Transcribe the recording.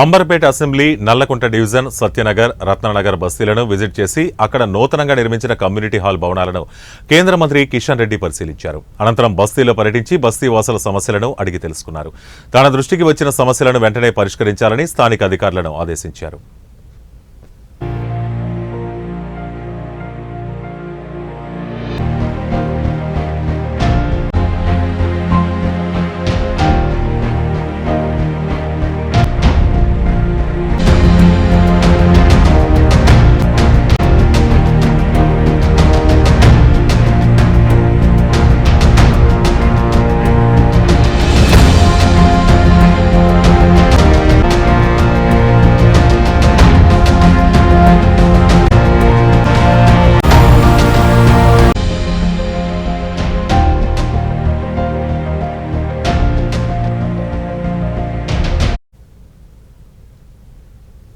Amberpet assembly Nallakunta division Satyanagar Ratnanagar బస్తీలను visit చేసి అక్కడ నూతనంగా నిర్మించిన కమ్యూనిటీ హాల్ భవనాలను కేంద్ర మంత్రి కిషన్ రెడ్డి పరిశీలించారు. అనంతరం బస్తీలో పర్యటించి బస్తీ వాసుల సమస్యలను అడిగి తెలుసుకున్నారు. తన దృష్టికి వచ్చిన సమస్యలను వెంటనే పరిష్కరించాలని స్థానిక అధికారులను ఆదేశించారు.